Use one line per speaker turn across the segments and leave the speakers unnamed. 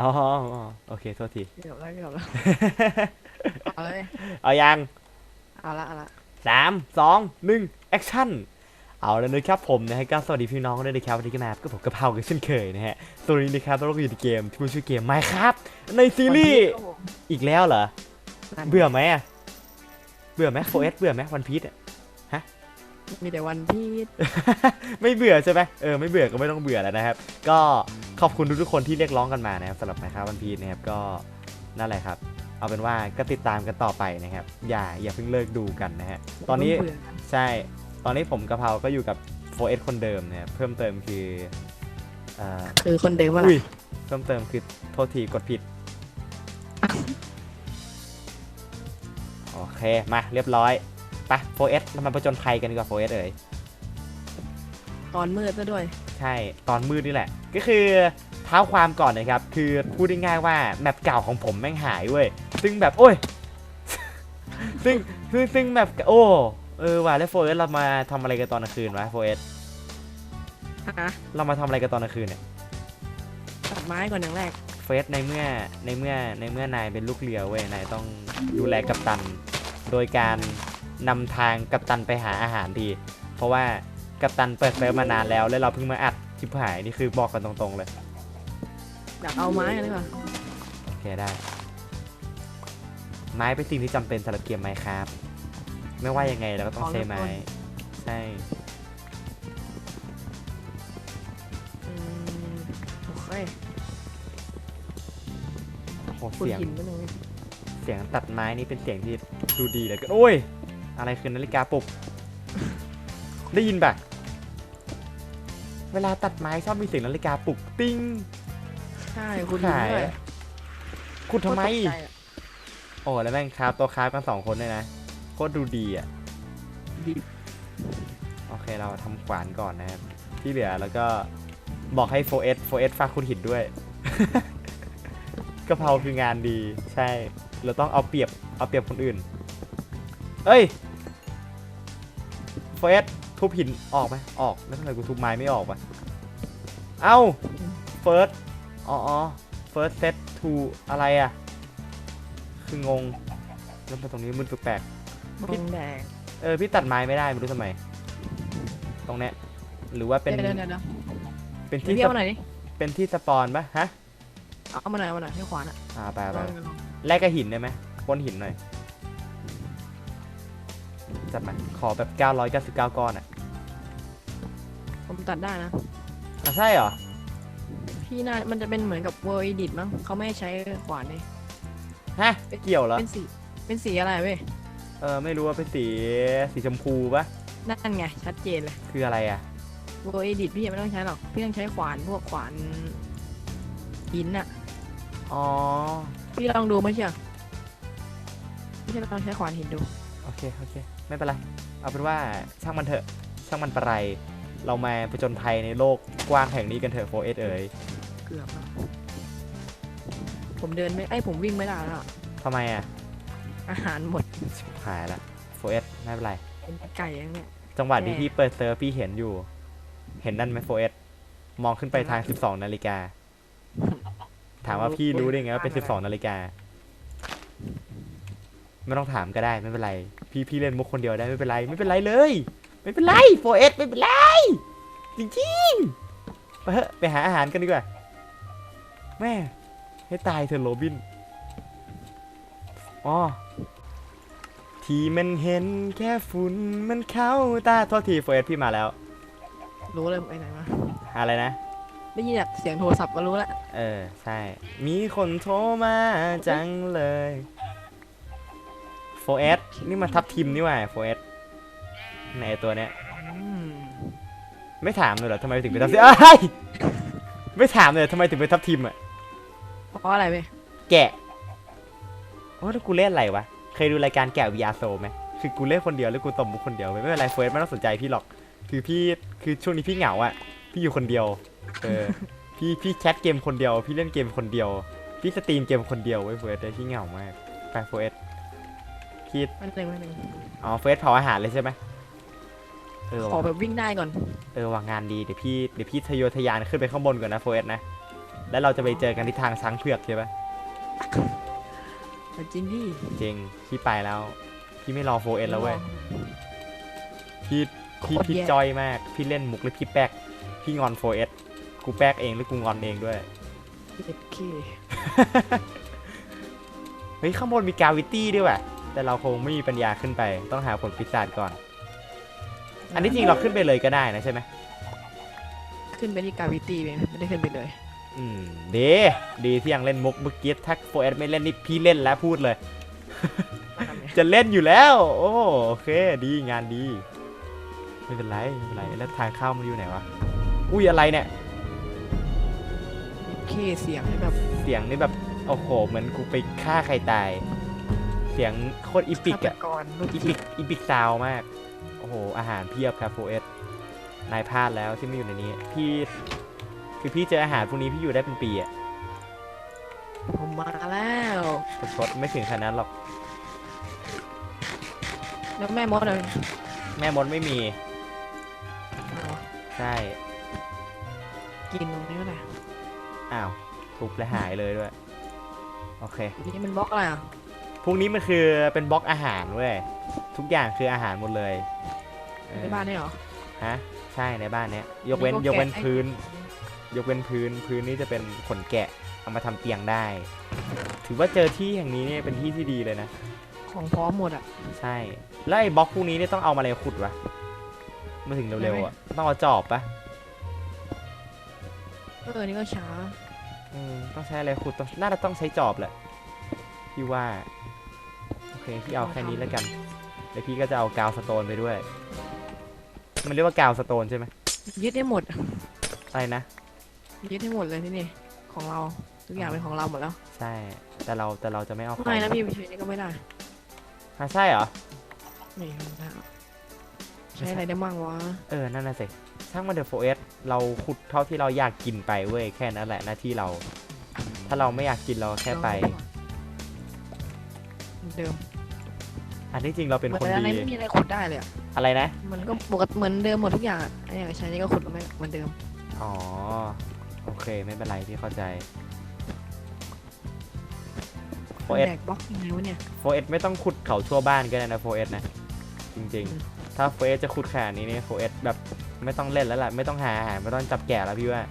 อ๋ออ๋อโอเค โทษที
เกือบแล้วเกือบแล้วเอาเลย
เอายัง
เอาละเอาละ
สามสองหนึ่งแอคชั่น เอาแล้วนะครับผมนะฮะก็สวัสดีพี่น้องด้วยนะครับวันนี้ก็มาก็ผมกะเพรากันเช่นเคยนะฮะตัวนี้นะครับเราก็อยู่ในเกมที่มันชื่อเกม Minecraft ในซีรีส์ อีกแล้วเหรอเบื่อไหมอะเบื่อไหมโฟเอสเบื่อไหมวันพีชอะ
มีแต่วันพีช
ไม่เบื่อใช่ไหมเออไม่เบื่อก็ไม่ต้องเบื่อแล้วนะครับ ก็ ขอบคุณทุกๆคนที่เรียกร้องกันมานะครับสำหรับนะครับวันพีชนะครับก็นั่นแหละครับ เอาเป็นว่าก็ติดตามกันต่อไปนะครับ อย่าอย่าเพิ่งเลิกดูกันนะฮะตอนนี้
เบื่อกัน
ใช่ตอนนี้ผมกะเพราก็อยู่กับโฟเอสคนเดิมนะครับเพิ่มเติมคือเอ่อ
คือคนเดิมว่า
อุ้ยเพิ่มเติมคือโทษทีกดผิดโอเคมาเรียบร้อยไปโฟเอสเรามาประจนภัยกันดีกว่าโฟเอสเอ๋ย
ตอนมืดซะด้วย
ใช่ตอนมืดนี่แหละ ก็คือเท้าความก่อนนะครับ คือพูดง่ายๆว่าแมปเก่าของผมแม่งหายเว้ย ซึ่งแบบโอ้ย ซึ่งซึ่งซึ่งแบบโอ้เออว่ะแล้วโฟเอสเรามาทำอะไรกันตอนกลางคืนวะโฟเอส
ฮะ
เรามาทำอะไรกันตอนกลางคืนเนี่ย
ตัดไม้ก่อนอย่างแรก
เฟสในเมื่อในเมื่อในเมื่อนายเป็นลูกเรือเว้ยนายต้องดูแลกัปตัน โดยการนำทางกัปตันไปหาอาหารดี เพราะว่ากัปตันเปิดเซิร์ฟมานานแล้ว แล้วเราเพิ่งมาอัด ชิบหายนี่คือบอกกันตรงๆเลย
อยากเอาไม้กันดีกว่า
โอเคได้ ไม้เป็นสิ่งที่จำเป็นสำหรับเกมไม้ครับ ไม่ว่ายังไงเราก็ต้องใช้ไม้ ใช่
อืมโอเค
โอ้
ขุด
เสียง
หินไปเลย
เสียงตัดไม้นี่เป็นเสียงที่ดูดีเหลยก็โอ้ย อะไรคือนาฬิกาปลุก ได้ยินปะ เวลาตัดไม้ชอบมีเสียงนาฬิกาปลุกติ้ง
ใช่ขุดหิน
ขาย
ด้วย
ขุดทำไม
โคตรตกใจอะ
โอ้แล้วแม่งครับตัวคราฟกันสองคนเลยนะโคตรดูดีอะ
ดี
โอเคเราทำขวานก่อนนะครับ ที่เหลือแล้วก็บอกให้ 4S 4S ฝากคุณหินด้วยกะเพราคืองานดีใช่ เราต้องเอาเปรียบเอาเปรียบคนอื่น เอ้ย 4S ทุบหินออกไหมออกแล้วทำไมกูทุบไม้ไม่ออกวะเอ้า first อ๋ออ๋อ first set to อะไรอะ คืองงแล้วมาตรงนี้มึนแปลกๆ
มองแดง
เออ พี่ตัดไม้ไม่ได้ไม่รู้ทำไม ตรงเนี้ยหรือว่าเป็น
เดี๋ยวเดี๋ยวเดี๋ยว
เป็น
เดี๋ยว
ที่
พี่
ส
เอามาหน่อยดิ
เป็นที่สปอนปะฮะ
เอามาหน่อยเอามาหน่อยให้ขวานอะ
อ่าไปไป
ลองลอง
แลกกับหินได้ไหมพ่นหินหน่อย จัดมาขอแบบ 999 ก้อนอะ
ผมตัดได้นะ
อะใช่เหรอ
พี่น่ามันจะเป็นเหมือนกับเวอร์ดิตมั้งเขาไม่ให้ใช้ขวานนี่
ฮะเกี่ยวเหรอ
เป็นสี เป็นสีอะไรเว้ย
เออไม่รู้ว่าเป็นสีสีชมพูปะ
นั่นไง ชัดเจนเลย
คืออะไรอะ
เวอร์ดิตพี่ยังไม่ต้องใช้หรอก พี่ต้องใช้ขวานพวกขวานหินอะ
อ๋อ
พี่ลองดูไม่เชื่อพี่จะลองใช้ขวานหินดู
โอเค โอเค ไม่เป็นไร เอาเป็นว่าช่างมันเถอะ ช่างมันประไร เรามาผจญภัยในโลกกว้างแห่งนี้กันเถอะโฟเอสเอ๋ย
เกือบแล้วผมเดินไม่ไอ้ยผมวิ่งไม่ได้แล้วอะ
ทำไมอะ
อาหารหมด
ชิบหายละโฟเอสไม่เป็นไร
เป็นไก่อย่างเนี้ย
จังหวะที่
แย่
พี่เปิดเซิร์ฟพี่เห็นอยู่ เห็นนั่นไหมโฟเอสมองขึ้นไปทาง 12 นาฬิกา ถามว่าพี่รู้ได้ไงว่าเป็น 12 นาฬิกา ไม่ต้องถามก็ได้ไม่เป็นไร พี่พี่เล่นมุกคนเดียวได้ไม่เป็นไรไม่เป็นไรเลย ไม่เป็นไรโฟเอสไม่เป็นไรจริงๆไปเถอะไปหาอาหารกันดีกว่า แม่ ให้ตายเถอะโรบินอ๋อที่มันเห็นแค่ฝุ่นมันเข้าตาโทษทีโฟเอสพี่มาแล้ว
รู้เลยไปไหนมา
อะไรนะ
ได้ยินจากเสียงโทรศัพท์ก็รู้แล้ว
เออ ใช่ มีคนโทรมาจังเลย โฟเอสนี่มันทับทิมนี่หว่าโฟเอสในตัวเนี้ย
อืม
ไม่ถามเลยเหรอทำไมถึงเป็นทับทิมเอ้ยไม่ถามเลยทำไมถึงเป็นทับทิมอะ
เพราะอะไรเว้ย
แกะโอ้แล้วกูเล่นอะไรวะ เคยดูรายการแกะ VR Show ไหมคือกูเล่นคนเดียวแล้วกูตบมุกคนเดียวไม่เป็นไรเฟิร์สไม่ต้องสนใจพี่หรอก คือพี่คือช่วงนี้พี่เหงาอะ พี่อยู่คนเดียว เออ พี่พี่แชทเกมคนเดียว พี่เล่นเกมคนเดียว พี่สตรีมเกมคนเดียวไว้ยเฟิร์สเลยพี่เหงามากไปเฟิร์ สพี่
มันหนึ่งมันหนึ่ง
อ๋อเฟิร์สเผาอาหารเลยใช่ไหมเออ
ขอ
ว่ะ
แบบวิ่งได้ก่อน
เออว่างานดีเดี๋ยวพี่เดี๋ยวพี่ทะเยอทะยานขึ้นไปข้างบนก่อนนะเฟิร์สนะแล้วเราจะไปเจอกันที่ทางช้างเผือกใช่ปะ
แต่จริงพี่
จริงพี่ไปแล้วพี่ไม่รอโฟเอ็นแล้วเว้ยพี่พี่
โคตร
พี่
แย่
จอยมากพี่เล่นมุกหรือพี่แป๊กพี่งอนโฟเอสกูแป๊กเองหรือกูงอนเองด้วย
เด็กเค
เฮ้ยข้างบนมีกาวิตี้ด้วยว่ะ แต่เราคงไม่มีปัญญาขึ้นไป ต้องหาผลปีศาจก่อน อันนี้จริงเราขึ้นไปเลยก็ได้นะใช่ไหม
ขึ้นไปที่กาวิตี้เองไม่ได้ขึ้นไปเลย
อืมดีดีที่ยังเล่นมุกเมื่อกี้ถ้าโฟเอสไม่เล่นนี่พี่เล่นแล้วพูดเลย
มาทำไง
จะเล่นอยู่แล้ว โอ้โอเค ดีงานดี ไม่เป็นไรไม่เป็นไรแล้วทางเข้ามันอยู่ไหนวะอุ้ยอะไรเนี่ย
เด็กเคเสียงแบบ
เสียงนี่แบบโอ้โหเหมือนกูไปฆ่าใครตาย เสียงโคตรอีปิก
ฆา
อะ
ตกรลูก
อี
จิ
ปิ
ต
กอีปิกซาวมาก โอ้โห อาหารเพียบครับโฟเอสนายพลาดแล้วที่ไม่อยู่ในนี้ พี่ คือพี่เจออาหารพวกนี้พี่อยู่ได้เป็นปีอะ
ผมมาแล้ว
ชดๆไม่ถึงขนาดนั้นหรอก
แล้วแม่มดเลย
แม่มดไม่มี ใช่
กินตรงนี้ก็ได้
อ้าวทุบและหายเลยด้วย โอเค
นี่มันบล็อกอะไรอะ
พวกนี้มันคือเป็นบล็อกอาหารเว้ยทุกอย่างคืออาหารหมดเลยเออ
ในบ้านนี่เหรอ
ฮะใช่ในบ้านเนี้ยยกเว้น
นึกว่าย
กเว้น
แกะไอ้
พื้น ยกเว้นพื้นพื้นนี่จะเป็นขนแกะเอามาทำเตียงได้ ถือว่าเจอที่แห่งนี้เนี่ยเป็นที่ที่ดีเลยนะ
ของพร้อมหมดอะ
ใช่ แล้วไอ้บล็อกพวกนี้เนี่ยต้องเอามาอะไรขุดวะมาถึงเร็วๆอะต้องเอาจอบปะ
เออ นี่ก็ช้า
อืมต้องใช้อะไรขุดต้องน่าจะต้องใช้จอบแหละ พี่ว่า โอเค พี่เอาแค่นี้แล้วกัน แล้วพี่ก็จะเอากาวสโตนไปด้วย มันเรียกว่ากาวสโตนใช่ไหม
ยึดได้หมด
อะไรนะ
ยึดให้หมดเลยที่นี่ ของเรา ทุกอย่างเป็นของเราหมดแล้ว
ใช่ แต่เราแต่เราจะไม่เอา
ไม่นะพี่ไปใช้นี่ก็ไม่ได้
ฮะใช่เหรอ
นี่ไม่ได้ใช้อะไรได้บ้างวะ
เออ นั่นน่ะสิช่างมันเดอะโฟเอสเราขุดเท่าที่เราอยากกินไปเว้ย แค่นั้นแหละหน้าที่เรา ถ้าเราไม่อยากกินเราแค่ไป
เหมือนเดิม
อันที่จริงเราเป็น
เหมื
คน
อนอะไร
ดี
ไม่มีอะไรขุดได้เลยอะ
อะไรนะ
มันก็ปกติเหมือนเดิมหมดทุกอย่างอะอันนี้ใช้นี่ก็ขุดไม่เหมือนเดิม
อ๋อ โอเค ไม่เป็นไรพี่เข้าใจโฟเอส
แบกบล็อกยังไงวะเนี่ย
โฟเอสไม่ต้องขุดเขาทั่วบ้านก็ได้นะโฟเอสนะ จริง
อืม
ๆ ถ้าโฟเอสจะขุดขนาดนี้เนี่ยโฟเอสแบบไม่ต้องเล่นแล้วล่ะ ไม่ต้องหาอาหารไม่ต้องจับแกะแล้วพี่ว่า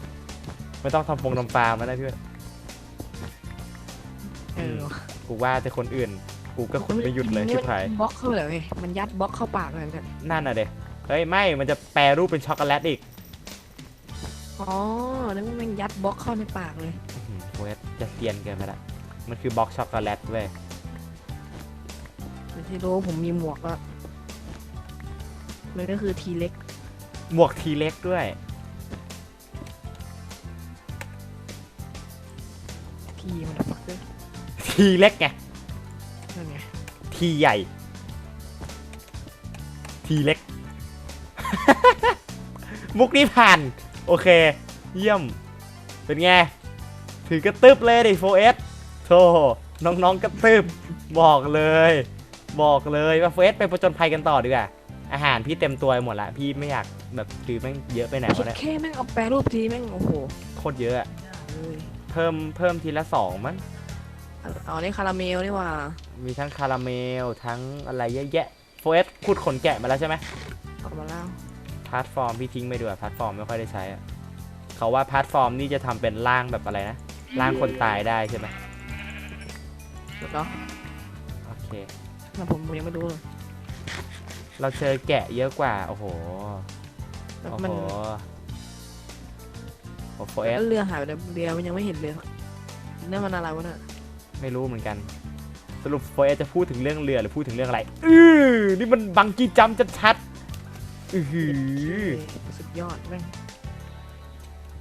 ไม่ต้องทำฟงทำฟาร์มแล้วนะพี่ว่า
เออ
กูว่าแต่คนอื่น กูก็ขุดไม่หยุดเลย
นี่
ชิ
มั
บ
น
หาย
บล็อกเข้าไปเลยเว้ยมันยัดบล็อกเข้าปากเลยเนี่ย
นั่นน่ะเด็เฮ้ยไม่มันจะแปรรูปเป็นช็อกโกแลตอีก
อ๋อแล้วมันยัดบล็อกเข้าในปากเลย
อื้อหือโฟเอสจะเซียนเกินไปละมันคือบล็อกช็อกโกแลตเว้ย
แต่ที่รู้ผมมีหมวกก็มันก็คือทีเล็ก
หมวกทีเล็กด้วย
ทีมันฟักเกอร์
ทีเล็กไง
นั่นไง
ทีใหญ่ ทีเล็ก มุกนี้ผ่าน โอเค เยี่ยม เป็นไง ถือกระตึบเลยดิโฟเอสโธ่น้องๆกระตึบบอกเลย บอกเลยว่าโฟเอสไปประจนภัยกันต่อดีกว่า อาหารพี่เต็มตัวไปหมดละ พี่ไม่อยากแบบถือแม่งเยอะไปไหน
คิ
วะ
ด
เนี่ย
แค่แม่งเอาแปรรูปทีแม่งโอ้โห
โคตรเยอะอะ
เลย
เพิ่มเพิ่มทีละสองมั้ง
เอานี่คาราเมลนี่หว่า
มีทั้งคาราเมลทั้งอะไรเยอะแยะโฟเอสขุดขนแกะมาแล้วใช่ไหม
เอามาแล้ว
พาร์ทฟอร์มพี่ทิ้งไปด้วยพาร์ทฟอร์มไม่ค่อยได้ใช้อะเขาว่าพาร์ทฟอร์มนี่จะทำเป็นร่างแบบอะไรนะร่างคนตายได้ใช่ไหม
หมดแล้ว
โอเค
แต่ผมยังไม่รู้เลย
เราเจอแกะเยอะกว่า โอ้โห
แล้ว
โอ้
มั
โห
น
โอ้โฟเอส
แล้วเรือหายไปเลยเรือมันยังไม่เห็นเลยนั่นมันอะไรวะเนี่ย
ไม่รู้เหมือนกัน สรุปโฟเอสจะพูดถึงเรื่องเรือหรือพูดถึงเรื่องอะไร อือนี่มันบังกี้จัมป์ชัดๆอือหือ
สุดยอดแม่ง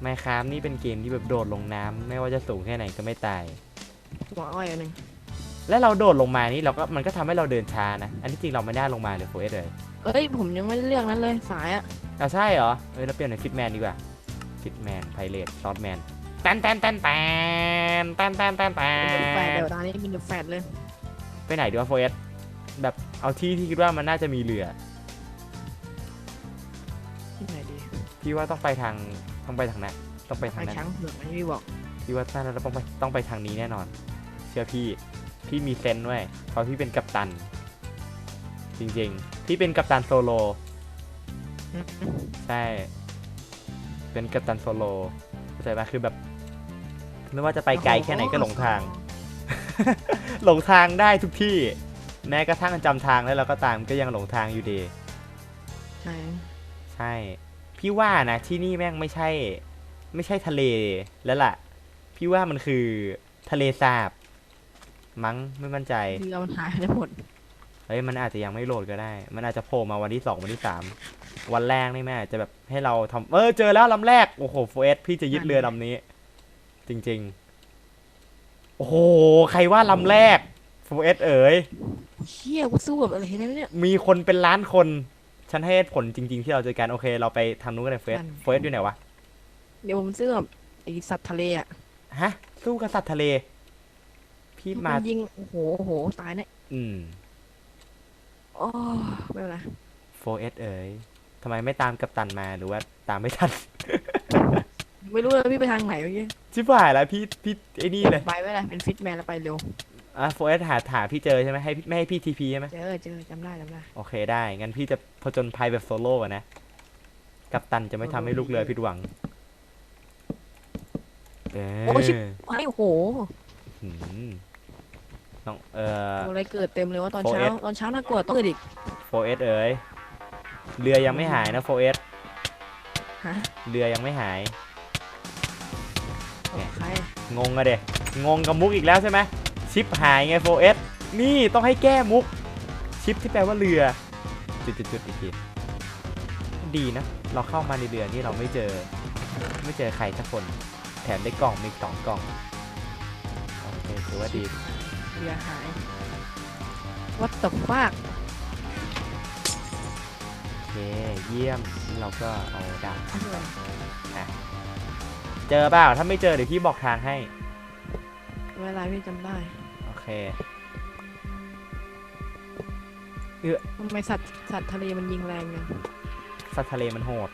ไมครามนี่เป็นเกมที่แบบโดดลงน้ำไม่ว่าจะสูงแค่ไหนก็ไม่ตาย
หัวอ้อยอันหนึ่ง
แล้วเราโดดลงมานี่เราก็มันก็ทำให้เราเดินช้านะ อันที่จริงเราไม่ได้ลงมาเลยโฟเอสเลย
เอ้ยผมยังไม่ได้เลือกนั้นเลยสายอะ
อะใช่เหรอเฮ้ยเราเปลี่ยนเป็นฟิตแมนดีกว่าฟิตแมนไพเรตซอสแมน แตนแตนแตนแตนแตนแตนแตนแต
เป็นแฟด
น
เดี๋ยวตอนนี้เป็นแฟดเลย
ไปไหนดีวะโฟเอสแบบเอาที่ที่คิดว่ามันน่าจะมีเรือ
ที่ไหนดี
พี่ว่าต้องไปทางต้องไปทางนั้นต้องไปทา
ง
นั้น
ช้างเผือกไหมพี่บอก
พี่ว่าน่าจะต้องไปต้องไปทางนี้แน่นอน เชื่อพี่พี่มีเซนส์ด้วยเพราะพี่เป็นกัปตัน จริงๆพี่เป็นกัปตันโซโลใช่ เป็นกัปตันโซโลเข้าใจปะคือแบบ ไม่ว่าจะไปไกลแค่ไหนก็หลงทาง หลงทางได้ทุกที่ แม้กระทั่งจำทางแล้วเราก็ตามก็ยังหลงทางอยู่ดี
ใช่
ใช่ พี่ว่านะที่นี่แม่งไม่ใช่ ไม่ใช่ทะเลแล้วล่ะ พี่ว่ามันคือทะเลสาบ มั้งไม่มั่นใจ
เรือมันหายไปหมด
เฮ้ยมันอาจจะยังไม่โหลดก็ได้ มันอาจจะโผล่มาวันที่สองวันที่สามวันแรกนี่แม่อาจจะแบบให้เราทำเออเจอแล้วลำแรก โอ้โหโฟเอสพี่จะยึดเรือลำนี้ จริง ๆ โอ้โห ใครว่าลำแรกโฟเอสเอ๋ย
เชี่ยกูสู้กับอะไรได้ไหมเนี่ย
มีคนเป็นล้านคน ฉันให้เหตุผลจริง ๆ ที่เราเจอกันโอเค เราไปทำนู้นกันเลยเฟส
นั่น
เฟสอยู่ไหนวะ
เดี๋ยวผมสู้กับไอสัตว์ทะเลอะ
ฮะ สู้กับสัตว์ทะเล พี่มา
นยิง โอ้โหโอ้โห ตายเนี่ย
อืม
โอ้ไม่เป็นไร
โฟเอสเอ๋ยทำไมไม่ตามกัปตันมาหรือว่าตามไม่ทัน
ไม่รู้เลยพี่ไปทางไหนเมื่อกี้
ชิบหายแล้วพี่พี่ไอ้นี่เลย
ไปไม่ได้เป็นฟิตแมนแล้วไปเร็ว
อะโฟเอสหาหาพี่เจอใช่ไหมให้พี่ไม่ให้พี่ทีพีใช่ไหม
เจอเจอจำได้จำได้
โอเคได้ งั้นพี่จะผจญภัยแบบโซโล่อะนะ กัปตันจะไม่ทำให้ลูกเรือผิดหวังเออ
โอ้ชิบไอ้โอ้โห
หืมน้องเอ่อ
อะไรเกิดเต็มเลยว่าตอนเช้า
4S
ตอนเช้าน่ากลัวต้องเกิดอีก
โฟเอสเอ๋ยเรือยังไม่หายนะโฟเอส
ฮะ
เรือยังไม่หาย
โอ้ใคร ง
งอะเด็งงกับมุกอีกแล้วใช่ไหมชิปหายไงโฟเอสนี่ต้องให้แก้มุก ชิปที่แปลว่าเรือ จุดจุดจุดอีกทีดีนะ เราเข้ามาในเรือนี่เราไม่เจอ ไม่เจอใครสักคน แถมได้กล่องมีอีกสองกล่อง โอเคถือว่าดี
เรือหาย What the fuck
โอเค เยี่ยม เราก็เอาดาบ
อะไร
เจอเปล่าถ้าไม่เจอเดี๋ยวพี่บอกทางให้
เวลาพี่จำได้
โอเค
ทำไมสัตว์สัตว์ทะเลมันยิงแรงจัง
สัตว์ทะเลมันโหด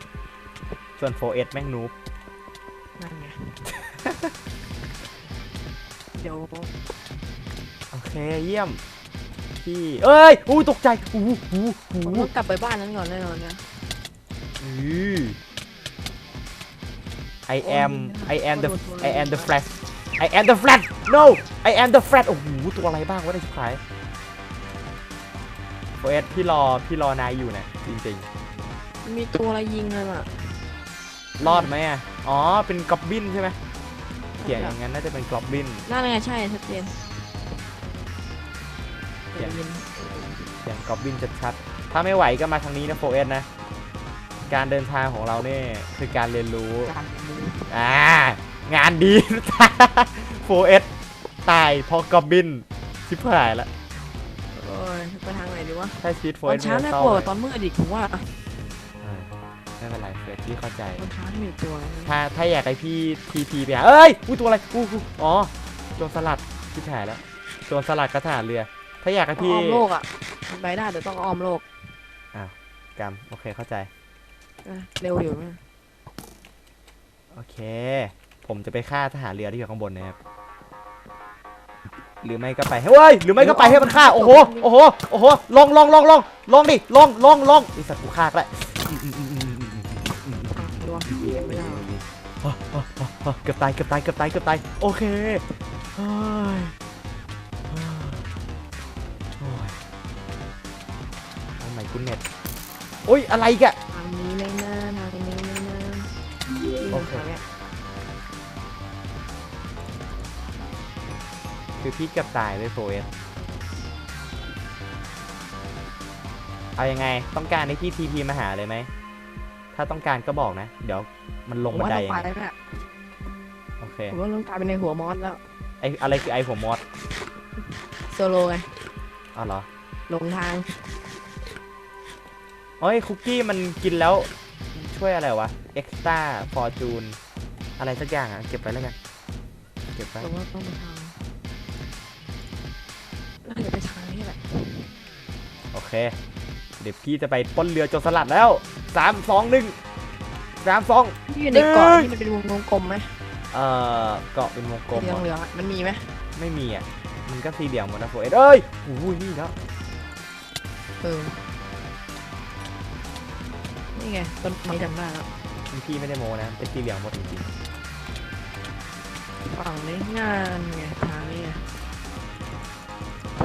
ส่วนโฟเอสแม่งนูบ
นั่นไง เดี๋ยว
โอเคเยี่ยม พี่ เอ้ยอู้ตกใจอู้หูหู
ผมต้องกลับไปบ้านนั้นก่อนแน่นอนนะ
อือ I am I am the I am the flash I am the flash no I am the flash โอ้โหตัวอะไรบ้างวะในชิบหายโฟเอสพี่รอพี่รอนายอยู่นะจริง
มันมีตัวอะไรยิงเลยอะ
ๆ รอดไหมอะอ๋อเป็นกอบบินใช่ไหมเขียนอย่างนั้นน่าจะเป็นกอบบิน
นั่นไงใช่ชัดเจน
เดี๋ยว
ยิง
อย่างกอบบินชัดๆ ถ้าไม่ไหวก็มาทางนี้นะโฟเอสนะ การเดินทางของเราเนี่ยคือการเรียนรู้
การเรียนรู้
อ่างานดีโฟเอสตายเพราะกอบบินชิบหายละ
โอ้ยไปทางไหนดีวะ
ถ้าชีวิตโฟ
ตอ
เอนส
เช้าน่ากลัวกว่าตอนมืดอีกผมว่า
ไม่เป็นไรเฟสพี่เข้าใจ
ตอนเช้าที่มีตัวอะไรนะ
ถ้าถ้าอยากให้พี่ทีพีไปหาเอ้ยอุ้ยตัวอะไรอู้หูอ๋อโจรสลัดชิบหายแล้วโจรสลัดกระถานเรือ ถ้าอยากให้
ต้อง
พี่
อ้อมโลกอะมันไปได้แต่ต้องอ้อมโลก
กรรมโอเคเข้าใจ
อะเร็วอยู่นะ
โอเค ผมจะไปฆ่าทหารเรือที่อยู่ข้างบนนะครับ หรือไม่ก็ไปเฮ้ย หรือไม่ก็ไปให้มันฆ่า โอ้โห โอ้โห โอ้โหลองลองลองลองลองดิลองลองลองไอสัตว์กูฆ่าก็ได้อืมอืมอืมอืมอืมอืมอืม
อะรวมพี่ไม่ได้
อะอะอะอะเกือบตาย เกือบตาย เกือบตาย เกือบตาย โอเคเฮ้ยเฮ้ยโอ้ยโอ้ไม่คุณเน็ตโอ้ย อะไรอีกอะ เค
ทางนี้ย
คือพี่เกือบตายด้วยโฟเอสเอายังไงต้องการให้พี่ทีพีมาหาเลยไหม ถ้าต้องการก็บอกนะ เดี๋ยวมันลง
ผม
บัน
ว่า
ได
ต้อง
เอง
ไปแล้วแหละ
โอเค
ผมว่าต้องกลายเป็นในหัวมอสแล้ว
ไออะไรคือไอหัวมอส
โซโลไง
อ๋อเหรอ
หลงทาง
โอ้ยคุกกี้มันกินแล้ว ช่วยอะไรวะเอ็กซ์ต้าฟอร์จูนอะไรสักอย่างอะ เก็บไว้แล้วกัน เก็บไว้
ผมว่าต้องไปทางน่าจะไปทางนี้แหละ
โอเค เดี๋ยวพี่จะไปปล้นเรือโจรสลัดแล้วสามสองหนึ่งสามสอง
พี่อยู่ในเกาะ
เอ้ย
ที่มันเป็นวงกลมไหม
ฮเอ่อเกาะเป็นวงกลม
สี
เหรอ
เหลืองๆอะมันมีไหม
ไม่มีอะ มันก็สีเหลี่ยมหมดนะโฟเอสเอ้ยโอ้ยนี่แล้ว
เออ นี่ไงต้นไม้จำได้แล้ว
พี่ไม่ได้โมนะเป็นสีเหลี่ยมหมดจริง
ฝั่งนี้งานไงทางนี้ไง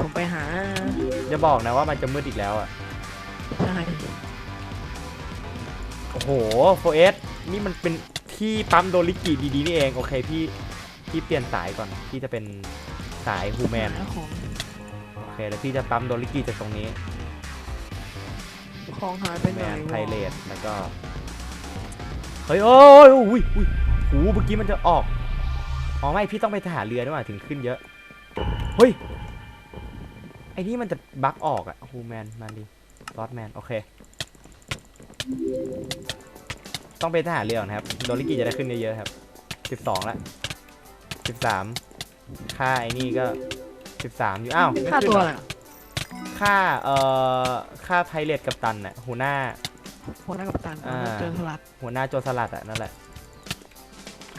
ผมไปหา
ๆอย่าบอกนะว่ามันจะมืดอีกแล้วอะ
ใช่
โอ้โหโฟเอสนี่มันเป็นที่ปั๊มโดริกิดีๆนี่เองโอเคพี่พี่เปลี่ยนสายก่อนพี่จะเป็นสายฮูแมน
หาของ
โอเคแล้วพี่จะปั๊มโดริกิจากตรงนี้
ของหายไป
แม
ไหน
น
วะ
ไพเรตแล้วก็ เฮ้ยโอ้ยอุ้ยอุ้ยโอ้โหเมื่อกี้มันจะออกอ๋อไม่พี่ต้องไปทหารเรือด้วยว่ะถึงขึ้นเยอะเฮ้ยไอ้นี่มันจะบั๊กออกอะฮูแมนมาดิลอสแมนโอเค ต้องไปทหารเรือก่อนนะครับโดริกิจะได้ขึ้นเยอะๆครับสิบสองละสิบสามค่าไอ้นี่ก็สิบสามอยู่อ้าวไม่
ค่า
ขึ้น
ตัว
เหรอ
อะไรอะ
ค่าเอ่อค่าไพเรตกับตันน่ะหัวหน้า
หัวหน้ากัปตัน
อ่า
เจอสลัด
หัวหน้าโจรสลัดอะนั่นแหละ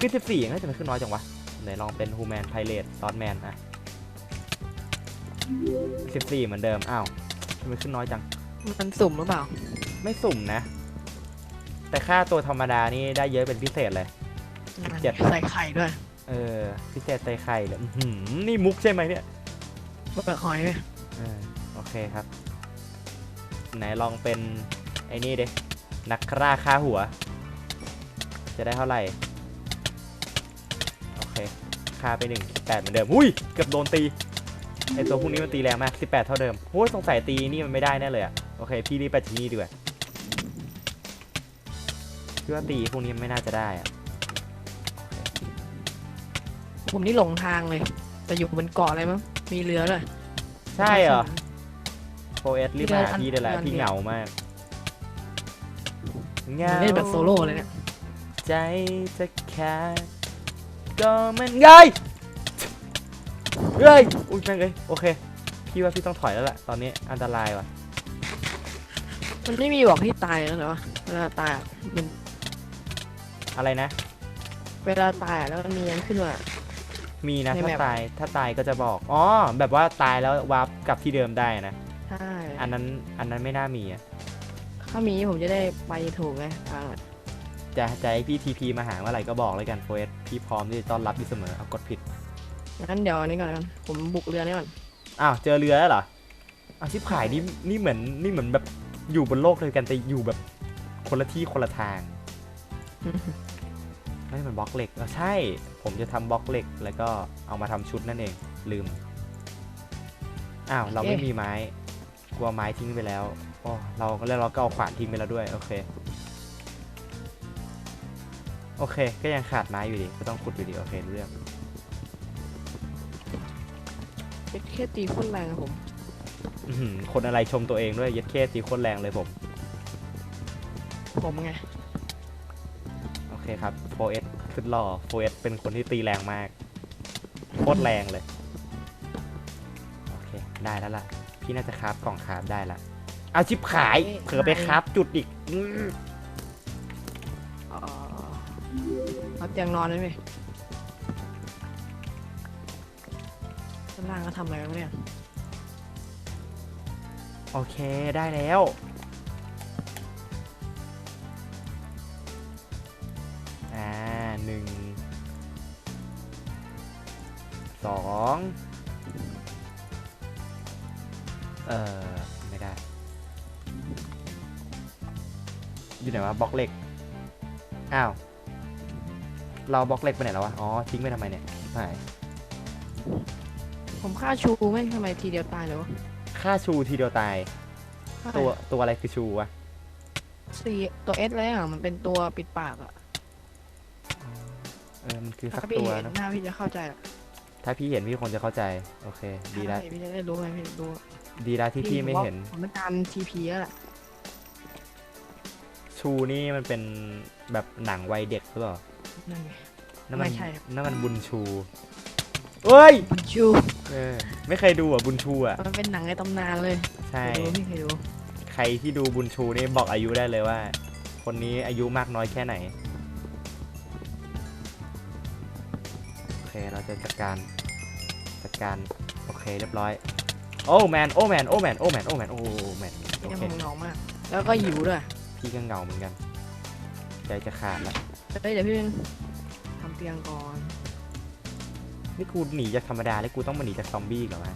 ขึ้นสิบสี่น่าจะมันขึ้นน้อยจังวะไหนลองเป็นฮูแมนไพเรตซอสแมนอะสิบสี่เหมือนเดิมอ้าวทำไมขึ้นน้อยจัง
มันสุ่มหรือเปล่า
ไม่สุ่มนะ แต่ค่าตัวธรรมดานี่ได้เยอะเป็นพิเศษเลย เจ็ด
ใส่ไข่ด้วย
เออพิเศษใส่ไข่เลยอื้อหือนี่มุกใช่ไหมเนี่ย
เปลือกหอยไหม
เออ โอเคครับ ไหนลองเป็นไอ้นี่เด็นักฆ่าค่าหัว จะได้เท่าไหร่ โอเคค่าไปหนึ่งแปดเหมือนเดิมอุ้ยเกือบโดนตีไอตัวพวกนี้มันตีแรงมาก 18 เท่าเดิมโอ้ยสงสัยตีนี่มันไม่ได้แน่เลยอะโอเค พี่รีบไปที่นี่ดีกว่าพี่ว่าตีพวกนี้มันไม่น่าจะได้อะ
ผมนี่หลงทางเลย แต่อยู่บนเกาะอะไรมั้ง มีเรือด้วย
ใช่เหรอ โฟเอสรีบมาหา
พี่
พี่
เดิ
ได้
น
แหละ
อัน
พี่
เดียว
เหงามากเหงา
เล่นแบบโซโล่เลยเนี่ย
ใจจะขาดก็มันไงเฮ้ยอุ้ยแม่งเอ้ยโอเค พี่ว่าพี่ต้องถอยแล้วล่ะ ตอนนี้อันตรายว่ะ
มันไม่มีบอกที่ตายแล้วเหรอวะเวลาตายอะมัน
อะไรนะ
เวลาตายอะแล้วมันมีอันขึ้นมา
มีนะ
ใน
ถ้า
แมป
ตายถ้าตายก็จะบอก อ๋อ แบบว่าตายแล้ววาร์ปกลับที่เดิมได้นะ
ใช่
อันนั้นอันนั้นไม่น่ามีอะ
ถ้ามีผมจะได้ไปถูกไงทางอะ
จะจะให้พี่ทีพีมาหาเมื่อไหร่ก็บอกเลยกันโฟเอสพี่พร้อมที่จะต้อนรับอยู่เสมอเอากดผิด
งั้นเดี๋ยวอันนี้ก่อนแล้วกันผมบุกเรือนี้ก่อน
อ้าวเจอเรือแล้วเหรออ้าวชิบขายนี่นี่เหมือนนี่เหมือนแบบอยู่บนโลกเลยกันแต่อยู่แบบคนละที่คนละทางไม่เหมือนบล็อกเหล็กเออใช่ ผมจะทำบล็อกเหล็ก แล้วก็เอามาทำชุดนั่นเองลืมอ้าวเราไม่มีไม้ กลัวไม้ทิ้งไปแล้วโอ้เราก็แล้วเราก็เอาขวานทิ้งไปแล้วด้วยโอเคโอเค ก็ยังขาดไม้อยู่ดี ก็ต้องขุดอยู่ดี โอเครู้เรื่อง
เป็นแค่ตีโคนแรงอะผม
อื้อหือคนอะไรชมตัวเองด้วยเย็ดเคตีโคตรแรงเลยผม
ผมไง
โอเคครับ 4S สุดหล่อ 4S เป็นคนที่ตีแรงมาก โคตรแรงเลย โอเค ได้แล้วล่ะ พี่น่าจะคราฟกล่องคราฟได้ละเอาชิปขายเผื่อไปคราฟจุดอีกอื้อ
เอ่อเอาเตียงนอนได้ไหมด้านล่างก็ทำอะไรวะเนี่ย
โอเคได้แล้ว อ่าหนึ่งสอง อยู่ไหนวะบล็อกเหล็ก อ้าว เราบล็อกเหล็กไปไหนแล้ววะ อ๋อ ทิ้งไปทำไมเนี่ยหาย
ผมฆ่าชูไม่ทำไมทีเดียวตายเลยวะ
ค่าชูทีเดียวตาย ตัวตัวอะไรคือชูวะ
สี่ตัวเอสเลยอะ มันเป็นตัวปิดปากอะ
เออมันคือสั
ถ้ากพี่
ตัว
เห็น
เนอะ
หน้าพี่จะเข้าใจอะ
ถ้าพี่เห็นพี่คงจะเข้าใจ โอเค ดีแล้ว
ใช่พี่จะได้รู้ไงพี่ดู
ดีแล้วที่พี่ไม่เห็น
ผมต้องการทีพีแล้วแหละ
ชูนี่มันเป็นแบบหนังวัยเด็กหรือเปล่า
นั่นไง
นั่นมัน
ไม่ใช่ครับ
นั่นมันบุญชูเอ้ย
บุญชู
เออไม่เคยดูอะบุญชูอะ
มันเป็นหนังในตำนานเลย
ใช่
เคยดูพี่เคยดู
ใครที่ดูบุญชูนี่บอกอายุได้เลยว่า คนนี้อายุมากน้อยแค่ไหนเราจะจัดการจัดการ โอเคเรียบร้อย โอ้แมนโอ้แมนโอ้แมนโอ้แมนโอ้แมนโอ้แมนโอ
ยัง
เค
เหงามาก แล้วก็หิวด้วย
พี่ก็เหงาเหมือนกัน ใจจะขาดละ
เฮ้ยเดี๋ยวพี่ทำเตียงก่อน
นี่กูหนีจากธรรมดาแล้วกูต้องมาหนีจากซอมบี้อีกเหรอวะ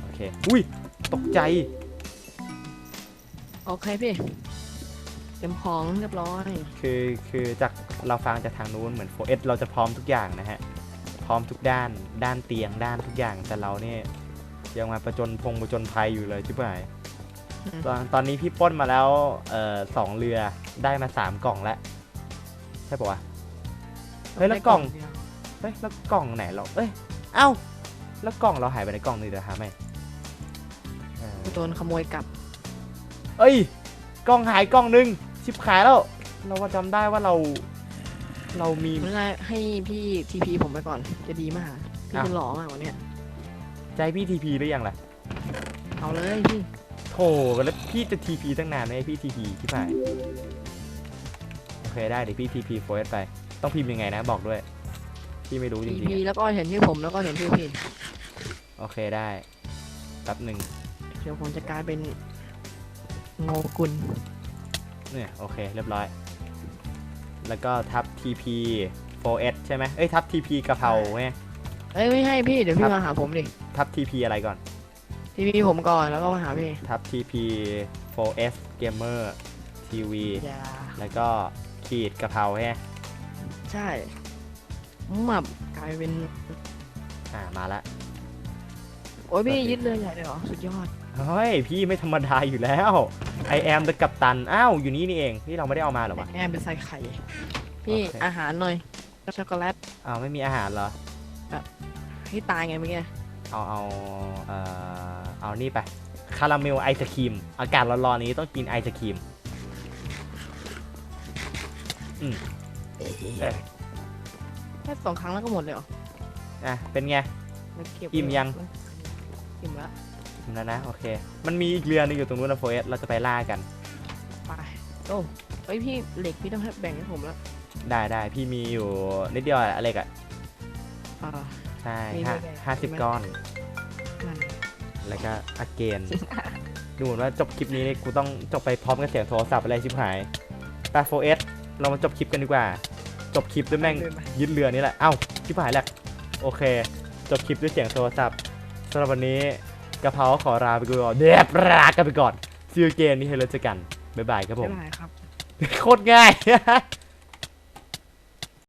โอเค อุ้ย ตกใจ
โอเคพี่เตรียมของเรียบร้อย
คือคือจากเราฟังจากทางนู้นเหมือนโฟเอสเราจะพร้อมทุกอย่างนะฮะ พร้อมทุกด้าน ด้านเตียงด้านทุกอย่างแต่เราเนี่ย ยังมาประจนพงประจนภัยอยู่เลยที่ไหน
อืม
ตอนตอนนี้พี่ปล้นมาแล้วเอ่อสองเรือได้มาสามกล่องแล้วใช่ปะวะเฮ้ยแล้วกล่อง
เดียว
เฮ้ยแล้วกล่องไหนเราเอ้ยเอ้าแล้วกล่องเราหายไปในกล่องนึงเดี๋ยวหาไหมเอ่อ
โดนขโมยกลับ
เอ้ยกล่องหายกล่องนึงชิบขายแล้ว เราว่าจำได้ว่าเรา เรามี
ไม่เป็นไรให้พี่ทีพีผมไปก่อนจะดีมากพี่
อ้าว
จะหล่อมากวันเนี้ย
ใจพี่ทีพีหรือยังล่ะ
เอาเลยพี่
โถแล้วพี่จะทีพีตั้งนานไหมให้พี่ทีพีที่ไหนโอเคได้เดี๋ยวพี่ทีพีโฟร์ไป ต้องพิมพ์ยังไงนะบอกด้วย พี่ไม่รู้จ
ที
ริงๆ
พี
อะ
แล้วก็เห็นชื่อผมแล้วก็เห็นชื่อพี่
โอเคได้แป๊บหนึ่ง
เดี๋ยวผมจะกลายเป็นโงกุล
เนี่ยโอเคเรียบร้อย แล้วก็ทับ TP 4S ใช่ไหมเอ้ยทับ TP กะเพราไง
เอ้ยไม่ให้พี่เดี๋ยว
ค
พี่
รับ
มาหาผมดิ
ทับ TP อะไรก่อน
ทีพีผมก่อนแล้วก็มาหาพี่
ทับ TP 4S Gamer TV
อย่า
แล้วก็ขีดกะเพราใช่ไหม
ใช่มับกลายเป็น
อ่ามาละ
โอ้ยพี่
สวัสดี
ยึดเรือใหญ่เลยเหรอสุดยอด
เฮ้ย พี่ไม่ธรรมดาอยู่แล้ว I am the กัปตัน อ้าว อยู่นี่นี่เองที่เราไม่ได้เอามาเหรอวะ
แอมเป็นใส่ไข่ พี่
โอเค
อาหารหน่อยช็อกโกแลต
อ้าวไม่มีอาหารเหรอ
ให้ตายไงเมื่อกี้
เอาเอาเอ่อเอานี่ไปคาราเมลไอศครีมอากาศร้อนๆนี้ต้องกินไอศครีมอืมเอ้ย
แค่สองครั้งแล้วก็หมดเลยเหรอ
อะเป็นไง
แล้วเก็บ
อิ่มยัง
อิ่มแล้ว
อิ่มแล้วนะโอเค มันมีอีกเรือหนึงอยู่ตรงนู้นนะโฟเอสเราจะไปล่ากัน
ไปโอ้เฮ้ยพี่เหล็กพี่ต้องให้แบ่งให้ผมแล้ว
ได้ได้พี่มีอยู่นิดเดียวอะอะไรกอะ
อ่า
ใช่
มี
ห้า
ด้วย
ห้าสิบ
มีไหม
ก้อน
นั่น
แล้วก็อเกน ดูเหมือนว่าจบคลิปนี้นี่กูต้องจบไปพร้อมกับเสียงโทรศัพท์อะไรชิบหายตาโฟเอสเรามาจบคลิปกันดีกว่า จบคลิปด้วยแม่ง
เดินไป
ยึดเรือนี่แหละ เอ้าชิบหายแหละ โอเค จบคลิปด้วยเสียงโทรศัพท์สำหรับวันนี้กะเพราขอลาไปก่อนเดียบลากันไปก่อนซีอเกนนี่ให้เราเจอกัน บ๊ายบายครับผ
บ๊าย
ม
บายครับ
โคตรง่าย